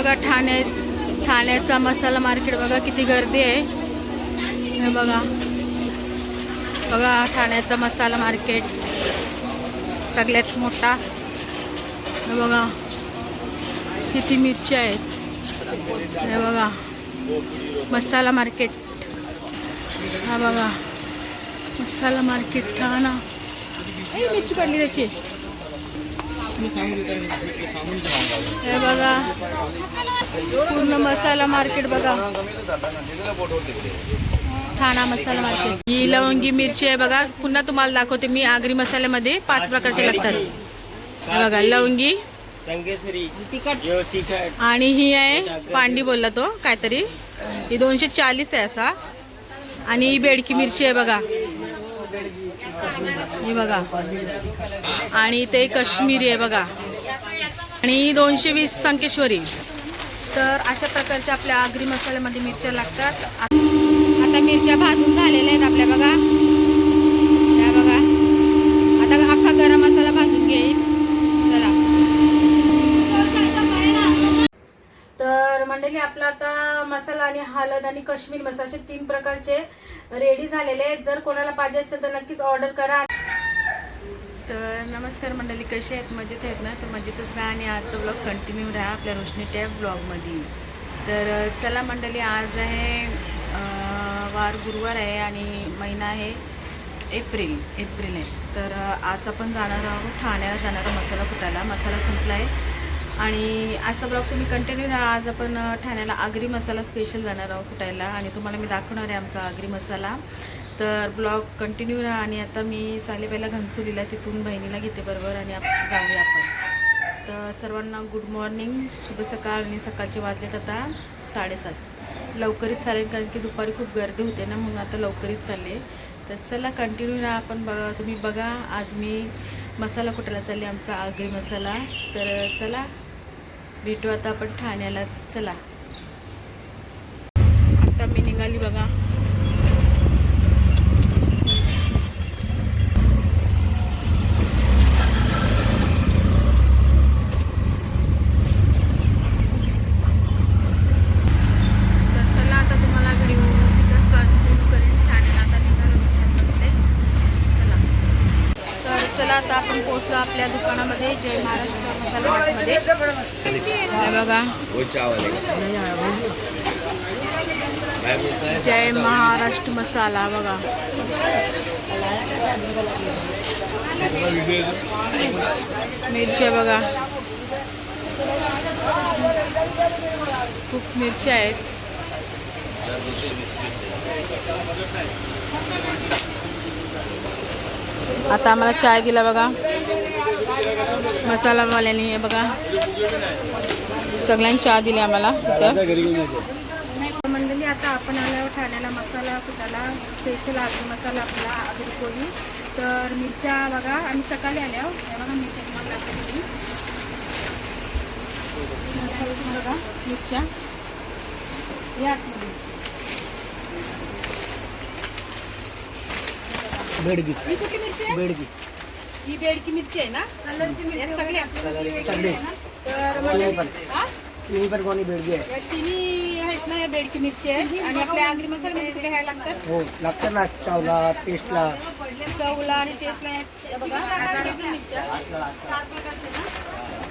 बघा ठाणे ठाण्याचा मसाला मार्केट बघा किती गर्दी आहे. हे बघा. बघा ठाण्याचा मसाला मार्केट. सगळ्यात मोठा. हे बघा. किती मिरची आहेत. हे बघा. मसाला मार्केट. हा बघा. मसाला मार्केट ठाणा. मिरची पडली त्याची. हे बघा. पूर्ण मसाला मार्केट बघा. ठाणा मसाला मार्केट. ही लवंगी मिरची आहे बघा. पुन्हा तुम्हाला दाखवते मी आगरी मसाल्यामध्ये पाच प्रकारचे लागतात. हे बघा लवंगी. आणि ही आहे पांडी बोलला तो काहीतरी. ही दोनशे चाळीस आहे असा. आणि ही बेडकी मिरची आहे बघा. हे बघा. आणि ते कश्मीरी आहे बघा. आणि दोनशे वीस संकेश्वरी. तर अशा प्रकारच्या आपल्या आगरी मसाल्यामध्ये मिरच्या लागतात. आता मिरच्या भाजून झालेल्या आहेत आपल्या बघा. त्या बघा. आता अख्खा गरम मसाला भाजून घेईल. चला. तर मंडळी आपला आता मसाला आणि हळद आणि काश्मीर मसाला असे तीन प्रकारचे रेडी झालेले आहेत. जर कोणाला पाहिजे असेल तर नक्कीच ऑर्डर करा. तर नमस्कार मंडळी कसे आहेत? मजेत आहेत ना? तर मजेतच राहा आणि आजचा ब्लॉग कंटिन्यू राहा आपल्या रोशनी टॅब ब्लॉगमध्ये तर चला मंडळी आज आहे वार गुरुवार आहे आणि महिना आहे एप्रिल एप्रिल आहे तर आज आपण जाणार आहोत ठाण्याला जाणार आहोत मसाला कुटायला. मसाला संपला आहे आणि आजचा ब्लॉग तुम्ही कंटिन्यू राहा. आज आपण ठाण्याला आगरी मसाला स्पेशल जाणार आहोत कुटायला. आणि तुम्हाला मी दाखवणार आहे आमचा आगरी मसाला. तर ब्लॉग कंटिन्यू राहा आणि आता मी चाले पहिला घनसोलीला तिथून बहिणीला घेते बरोबर आणि आप जाऊया आपण. तर सर्वांना गुड मॉर्निंग शुभ सकाळ आणि सकाळचे वाजलेत आता साडेसात. लवकरच चालेल कारण की दुपारी खूप गर्दी होते ना म्हणून आता लवकरच चालले. तर चला कंटिन्यू राहा आपण बघा तुम्ही बघा आज मी मसाला कुठला चालले आमचा आगरी मसाला. तर चला भेटू आता आपण ठाण्याला. चला. आता मी निघाली बघा. आपल्या दुकानामध्ये जय महाराष्ट्र मसाला मार्टमध्ये हे बघा. जय महाराष्ट्र मसाला आता आम्हाला चाय दिला बघा. मसालावाल्याने हे बघा. सगळ्यांनी चहा दिली आम्हाला इथं. मंडळी आता आपण आल्यावर ठाण्याला मसाला कुठाला स्पेशल आगरी मसाला आपला आगरी कोली तर मिरच्या बघा आम्ही सकाळी आल्यावर हे बघा मिरच्या तुम्हाला दाखवली मी. बघा मिरच्या. या बेडगी. ही कुठली मिरची आहे? बेडगी. ही बेडकी मिरची आहे ना? या सगळ्या. सगळे. तर पण. हा? कोणी बेडगी आहे? या तिन्ही आहेत ना या बेडकी मिरची आहे आणि आपल्या आगरी मसाल्यामध्ये कुठे ह्या लागतात? हो लागतं ना चावला टेस्टला. चवला आणि टेस्टला या बघा आता मिरच्या.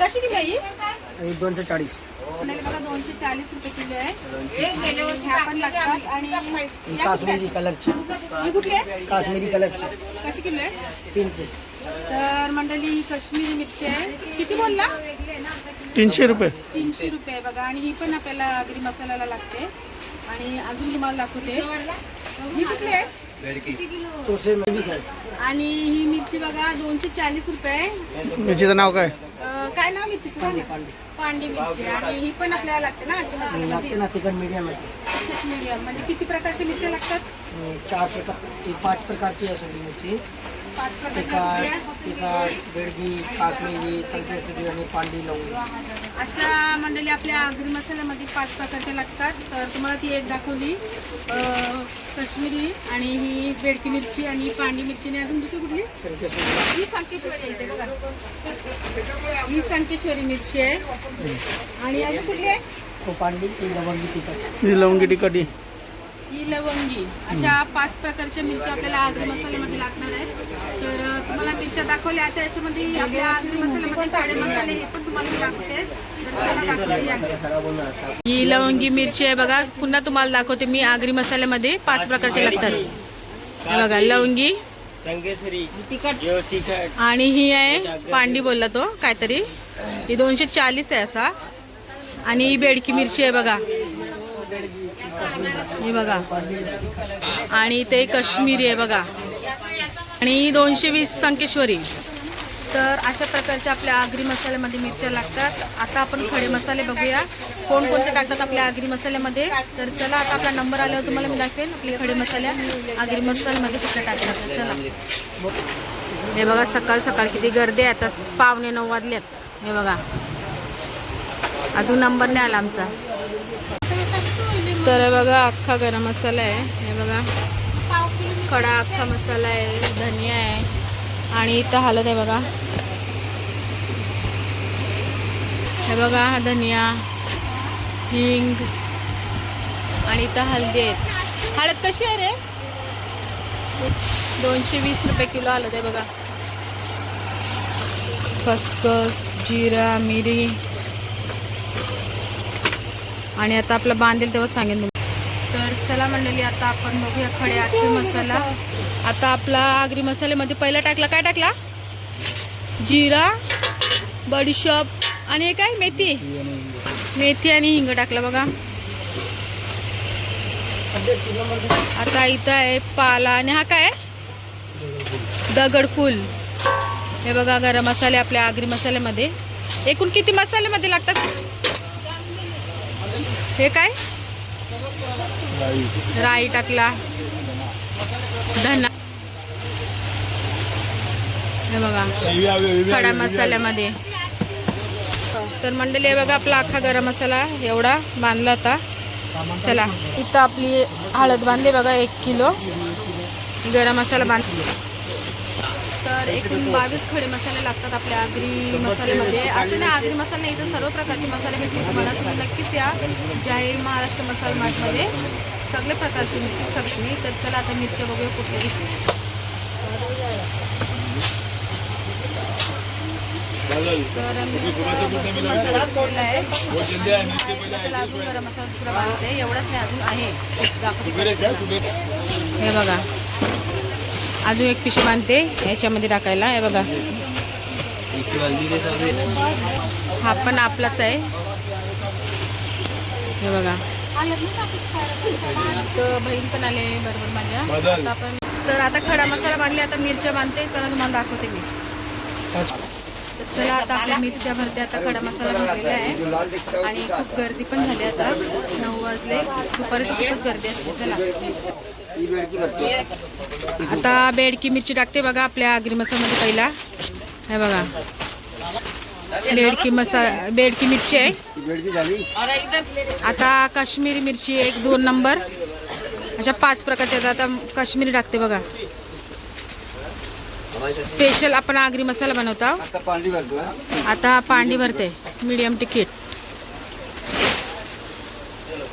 कशी आहे ही आणि दोनशे चाळीस. बघा दोनशे चाळीस रुपये किलो आहे. ह्या पण लागतात आणि ही काश्मीरी कलरची ही कुठली? आहे काश्मीरी कलरची कशी किलो आहे? तीनशे. तर मंडळी ही काश्मीरी मिरची आहे. किती बोलला? तीनशे रुपये. तीनशे रुपये आहे बघा. आणि ही पण आपल्याला आगरी मसाल्याला लागते. आणि अजून तुम्हाला दाखवते. ही कुठली आहे? आहे. आणि ही मिरची बघा दोनशे चाळीस रुपये. आहे. मिरचीचं नाव काय? अं, काय नाव ना. पांडी मिरची. आणि ही पण आपल्याला लागते ना आगरी लागते मसाल्यामध्ये ना तिखट मीडियम आहे. मीडियम म्हणजे किती प्रकारच्या मिरच्या लागतात? अं, चार प्रकार ती पाच प्रकारची आहे सगळी मिरची. तिखट मिरच्या तिखट बेडगी काश्मीरी संकेश्वरी आणि पांडी लवंग. अशा मंडळी आपल्या आगरी मसाल्यामध्ये पाच प्रकारचे लागतात. तर तुम्हाला ती एक दाखवली. अं, काश्मीरी आणि ही बेडकी मिरची आणि पांडी मिरची आणि अजून दुसरी कुठली? संकेश्वरी. ही संकेश्वरी आहे इथे बघा. ही संकेश्वरी मिरची आहे. आणि अजून कुठली आहे? पांडी लवंगी तिखट. ही लवंगी तिखट ही लवंगी अशा पाच प्रकारच्या मिरच्या आपल्याला आगरी मसाल्यामध्ये लागणार आहेत. तर तुम्हाला मिरच्या दाखवल्या आता याच्यामध्ये आपल्या आगरी मसाल्यामध्ये खडे मसाले हे पण तुम्हाला मी दाखवते दाखवूया. ही लवंगी मिरची आहे बघा. पुन्हा तुम्हाला दाखवते मी आगरी मसाल्यामध्ये पाच प्रकारचे लागतात. हे बघा लवंगी तिखट आणि ही आहे पांडी बोलला तो काहीतरी. ही दोनशे चाळीस आहे असा. आणि ही बेडकी मिरची आहे बघा. हे बघा. आणि ते कश्मीरी आहे बघा. आणि दोनशे वीस संकेश्वरी. तर अशा प्रकारच्या आपल्या आगरी मसाल्यामध्ये मिरच्या लागतात. आता आपण खडे मसाले बघूया. कोणकोणते टाकतात आपल्या आगरी मसाल्यामध्ये? तर चला आता आपला नंबर आल्यावर तुम्हाला मी दाखवेन आपले खडे मसाल्या. आगरी मसाल्यामध्ये कुठे टाकतात. चला. हे बघा सकाळ सकाळ किती गर्दी आहे. आता पावणे नऊ वाजलेत. हे बघा. अजून नंबर नाही आला आमचा. तर बघा अख्खा गरम मसाला आहे. हे बघा खडा अख्खा मसाला आहे धनिया आहे आणि इथं हळद आहे बघा. हे बघा हा धनिया हिंग आणि इथं हळदी आहेत हळद कशी आहे रे? दोनशे वीस रुपये किलो हळद आहे बघा. खसखस जिरा मिरी. आणि आता आपला बांधेल तेव्हा सांगेन तर चला मंडळी आता आपण बघूया खडे आखरी मसाला. आता आपला आगरी मसाल्यामध्ये पहिला टाकला काय टाकला? जिरा बडीशॉप आणि हे काय? मेथी. मेथी आणि हिंग टाकला बघा. आता इथं आहे पाला आणि हा काय? दगडफूल. हे बघा गरम मसाले आपल्या आगरी मसाल्यामध्ये. एकूण किती मसाल्यामध्ये लागतात? हे काय? राई टाकला. धना हे बघा खडा मसाल्यामध्ये. तर मंडळी हे बघा आपला अख्खा गरम मसाला एवढा बांधला होता. चला इथं आपली हळद बांधली बघा एक किलो. गरम मसाला बांधली तर एकूण बावीस खडे मसाले लागतात आपल्या आगरी मसाल्यामध्ये. असं नाही आगरी मसाला नाही इथं सर्व प्रकारचे मसाले भेटतील तुम्हाला. तुम्ही नक्कीच या जय महाराष्ट्र मसाला मार्टमध्ये. सगळे प्रकारचे मिळतील सगळे तर चला आता मिरच्या बघूया कुठल्या घेतली तर मसाला आहे. मसाला अजून गरम मसाला दुसरा बांधते. एवढंच नाही अजून आहे. दाखवते हे बघा. अजून एक पिशवी बांधते ह्याच्यामध्ये टाकायला. हे बघा. हा पण आपलाच आहे. हे बघा. तर बहीण पण आले बरोबर माझ्या आता आपण तर आता खडा मसाला बांधले आता मिरच्या बांधते. चला तुम्हाला दाखवते मी. तर चला आता आपल्या मिरच्या भरते आता खडा मसाला भरलेला आहे. आणि खूप गर्दी पण झाली आता. नऊ वाजले. दुपारी खूपच गर्दी असते. चला. आता बेडकी मिरची टाकते बघा आपल्या आगरी मसाल्यामध्ये पहिला. हे बघा. बेडकी मसा बेडकी मिरची आहे. आता काश्मीरी मिरची एक दोन नंबर. अशा पाच प्रकारच्या आता काश्मीरी टाकते बघा. स्पेशल आपण आगरी मसाला बनवतो. आता पांडी भरतो आता पांडी भरते. मीडियम तिकीट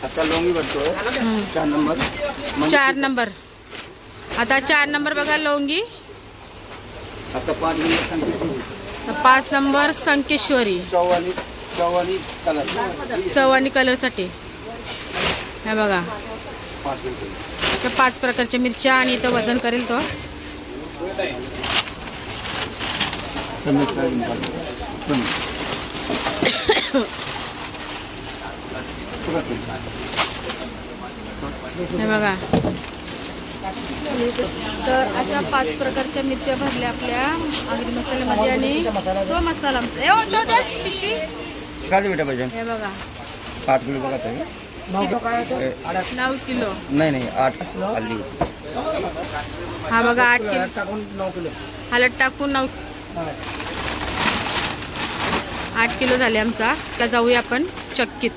आता लोंगी भरतो. हम्म. चार नंबर. चार नंबर. आता चार नंबर बघा आता पाच नंबर संकेश्वरी तर पाच नंबर संकेश्वरी. चौवानी चौवानी कलर चव आणि कलरसाठी हे बघा. पाच प्रकारच्या मिरच्या आणि इथं वजन करेल तो. हे बघा. तर अशा पाच प्रकारच्या मिरच्या भरल्या आपल्या. आगरी मसाल्यामध्ये म्हणजे आणि तो मसाला आमचा. काजू हो, मिठा पाहिजे. हे बघा. आठ किलो बघा नऊ किलो. नाही नाही आठ. हा बघा आठ किलो. टाकून नऊ किलो हलद टाकून नऊ आठ किलो झाले आमचा. त्या जाऊया आपण चक्कीत.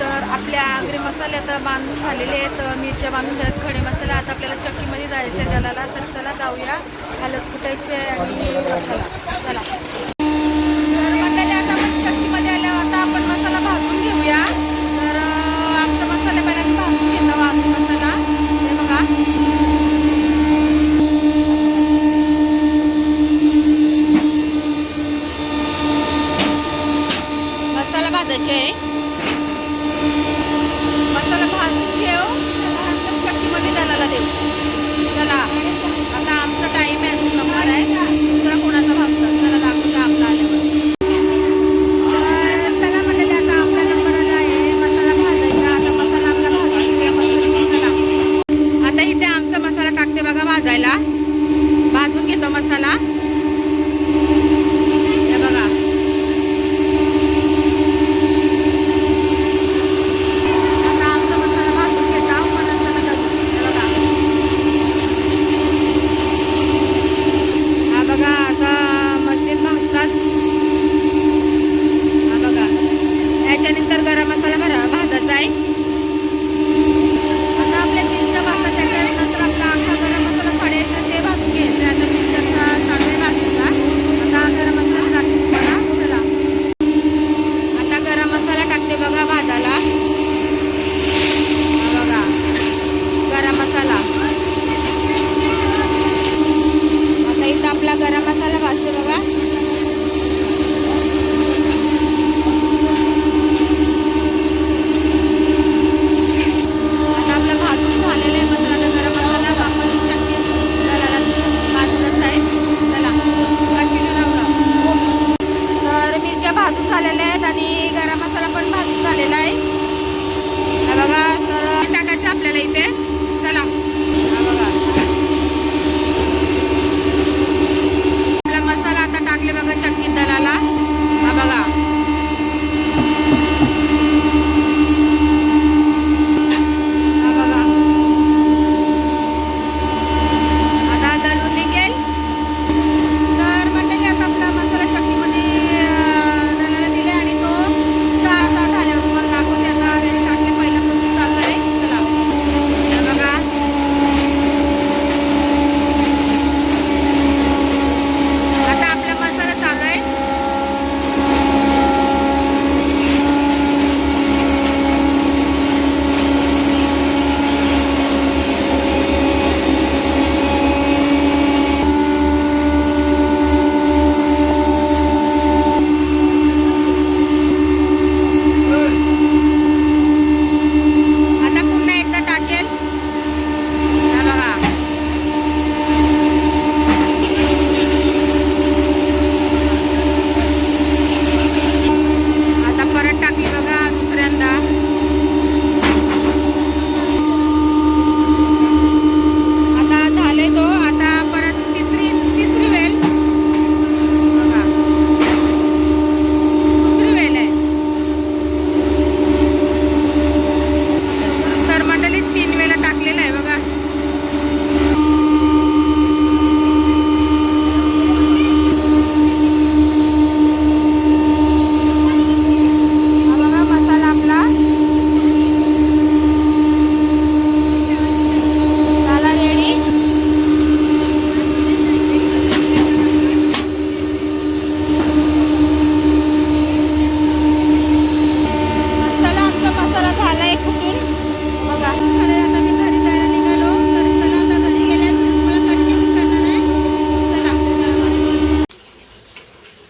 तर आपल्या आगरी मसाले आता बांधून झालेले आहेत. मिरच्या बांधून झाल्यात खडे मसाला. आता आपल्याला चक्कीमध्ये जायचं आहे त्याला. तर चला जाऊया. हलत फुटायचे आणि मसाला. चला. the chain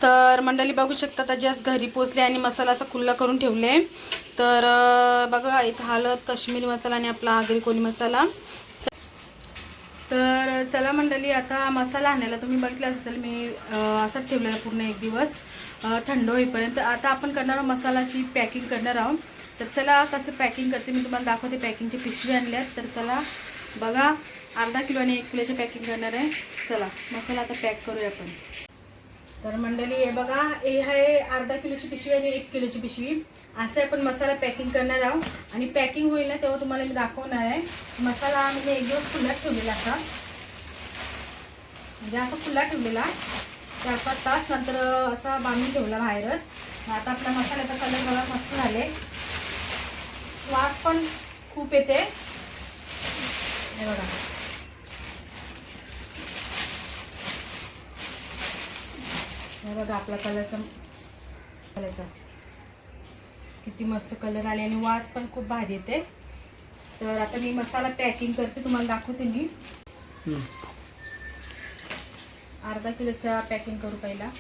तर मंडळी बघू शकतात जस्ट घरी पोचले आणि मसाला असा खुल्ला करून ठेवले. तर बघा इथं हालत काश्मीरी मसाला आणि आपला आगरी कोणी मसाला. तर चला मंडळी आता मसाला आणायला तुम्ही बघितलं असेल मी असंच ठेवलेला पूर्ण एक दिवस. थंड होईपर्यंत. आता आपण करणार आहोत मसाल्याची पॅकिंग करणार आहोत. तर चला कसं पॅकिंग करते मी तुम्हाला दाखवते पॅकिंगची पिशवी आणल्यात तर चला बघा अर्धा किलो आणि एक किलोचे पॅकिंग करणार आहे. चला मसाला आता पॅक करूया आपण. तर मंडळी हे बघा हे आहे अर्धा किलोची पिशवी आणि एक किलोची पिशवी. असं आपण मसाला पॅकिंग करणार आहोत. आणि पॅकिंग होईल ना तेव्हा तुम्हाला मी दाखवणार आहे. मसाला म्हणजे एक दिवस खुला ठेवलेला असा. म्हणजे असं खुल्ला ठेवलेला. चार पाच तास नंतर असा बांधून ठेवला बाहेरच. आता आपला मसाल्याचा कलर बघा मस्त झाले. वास पण खूप येते. हे बघा. हे बघा आपला कलरचा कलरचा. किती मस्त कलर आले आणि वास पण खूप भारी येते. तर आता मी मसाला पॅकिंग करते तुम्हाला दाखवते मी. अर्धा किलोचा पॅकिंग करू पहिला.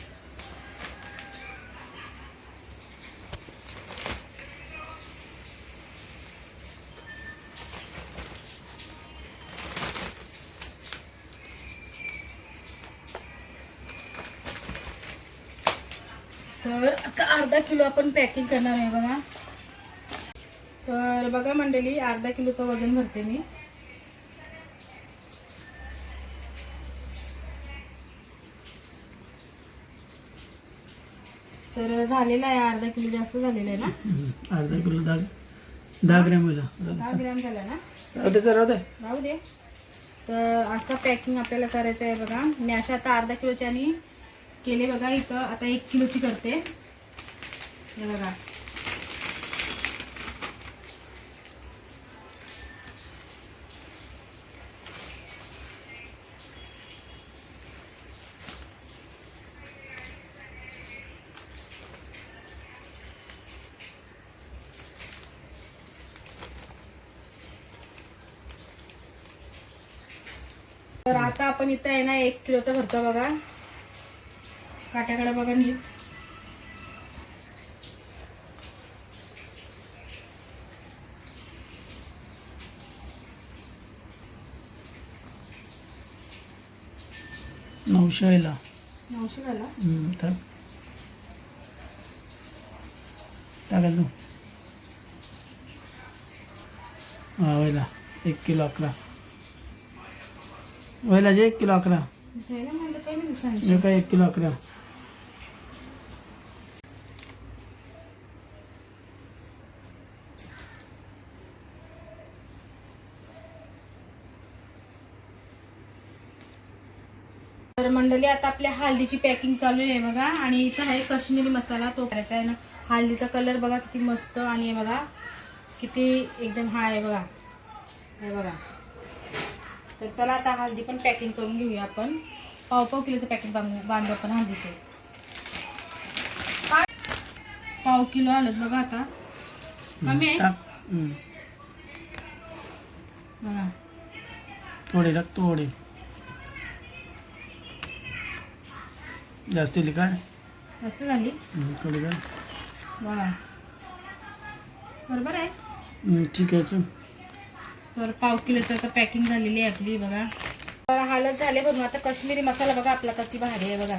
आपण पॅकिंग करणार आहे बघा. तर बघा मंडळी अर्धा किलोचं वजन भरते मी. तर झालेला आहे अर्धा किलो जास्त झालेला आहे ना. अर्धा किलो दहा दहा ग्रॅम दहा ग्रॅम झाला ना? राहू दे तर असं पॅकिंग आपल्याला करायचं आहे बघा. मी अशा आता अर्धा किलोच्या आणि केले बघा इथं. आता एक किलोची करते. हे बघा. तर आता आपण इथं आहे ना एक किलोचा भरतो बघा. काट्याकडे बघा नीट. नऊशे आयला नऊशे झाला हम्म, टाक हा व्हायला एक किलो अकरा. व्हायला जे एक किलो अकरा. झालं म्हणलं. हे काय एक किलो अकरा. तर मंडळी आता आपल्या हळदीची पॅकिंग चालू आहे बघा. आणि इथं आहे काश्मीरी मसाला. तो करायचा आहे ना. हळदीचा कलर बघा किती मस्त. आणि हे बघा किती एकदम हा आहे बघा. हे बघा. तर चला आता हळदी पण पॅकिंग करून घेऊया आपण. पाव पाव किलोचं पॅकेट बांधू बांधू आपण हळदीचे. पाव किलो हळद बघा आता. कमी आहे. बघा. थोडे थोडे. जास्त लिकाड असं झाली? थोडी काय बघा बरोबर आहे. ठीक आहे चल. तर पाव किलोचं आता पॅकिंग झालेली आहे आपली बघा. तर हालत झाले बघून आता काश्मीरी मसाला बघा आपला किती भारी आहे बघा.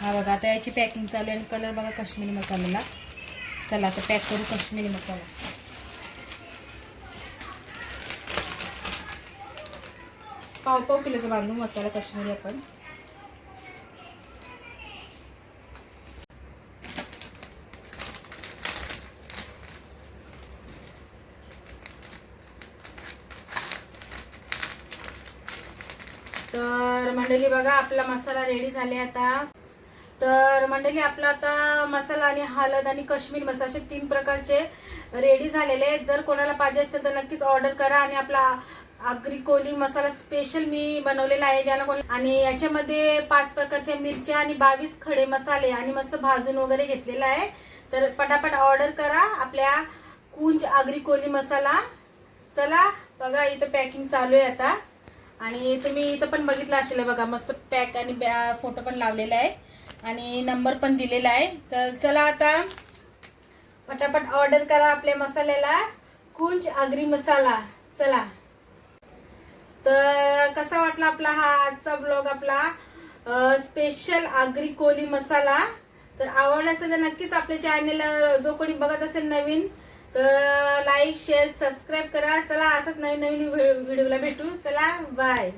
हा बघा आता याची पॅकिंग चालू आहे आणि कलर बघा काश्मीरी मसाल्याला. चला आता पॅक करू काश्मीरी मसाला. पाव पाव किलोचा बांधू मसाला काश्मीरी आपण तर मंडळी बघा आपला मसाला रेडी झाले आता. तर मंडळी आपला आता मसाला आणि हळद आणि कश्मीर मसाला असे तीन प्रकारचे रेडी झालेले आहेत. जर कोणाला पाहिजे असेल तर नक्कीच ऑर्डर करा. आणि आपला आगरी कोली मसाला स्पेशल मी बनवलेला आहे ज्याला कोणी आणि याच्यामध्ये पाच प्रकारच्या मिरच्या आणि बावीस खडे मसाले आणि मस्त भाजून वगैरे घेतलेला आहे. तर पटापट ऑर्डर करा आपल्या कुंज आगरी कोली मसाला. चला बघा इथं पॅकिंग चालू आहे आता. आणि तुम्ही इथं पण बघितलं असेल बघा मस्त पॅक आणि फोटो पण लावलेला आहे. आणि नंबर पण दिलेला आहे. चल चला आता पटापट ऑर्डर करा आपल्या मसाल्याला. कुंज आगरी मसाला. चला. तर कसा वाटला आपला हा आजचा ब्लॉग आपला? स्पेशल आगरी कोली मसाला. तर आवडला असेल तर नक्कीच आपल्या चॅनल जो कोणी बघत असेल नवीन तर लाईक शेअर सबस्क्राईब करा. चला असंच नवीन नवीन व्हिडिओला भेटू. चला बाय